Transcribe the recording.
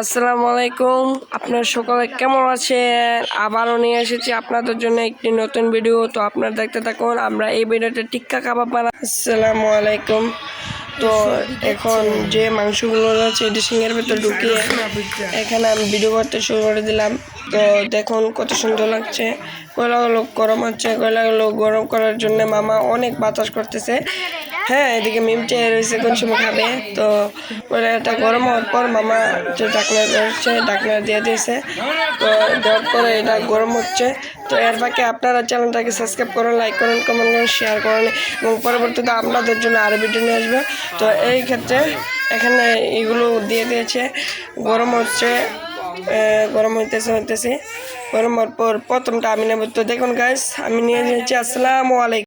আসসালামু আলাইকুম আপনার সকলে কেমন আছেন? আবারও নিয়ে এসেছি আপনাদের জন্য একটি নতুন ভিডিও। তো আপনারা দেখতে থাকুন, আমরা এই ভিডিওতে টিক্কা কাবাব বানা আসসালামু আলাইকুম তো এখন যে মাংসগুলো আছে ডিসিংয়ের ভেতর ঢুকিয়ে এখানে আমি ভিডিও করতে শুরু করে দিলাম। তো দেখুন কত সুন্দর লাগছে। কয়লাগুলো গরম হচ্ছে কয়লাগুলো গরম করার জন্য মামা অনেক বাতাস করতেছে। হ্যাঁ এদিকে মিমটে রয়েছে, কোন সময় খাবে? তো ওরা এটা গরম হওয়ার পর মামা যে ডাকনা ধরছে ডাকনা দিয়ে দিয়েছে। তো দেওয়ার পরে এটা গরম হচ্ছে। তো এর ফাঁকে আপনারা চ্যানেলটাকে সাবস্ক্রাইব করুন, লাইক করুন কমেন্ট করুন শেয়ার করুন। এবং পরবর্তীতে আপনাদের জন্য আরও ভিডিও নিয়ে আসবে। তো এই ক্ষেত্রে এখানে এগুলো দিয়ে দিয়েছে। গরম হচ্ছে গরম হইতেছে হইতেছে। গরম হওয়ার পর প্রথমটা আমি নেব। তো দেখুন গাইস আমি নিয়ে নিয়েছি। আসসালামু আলাইকুম।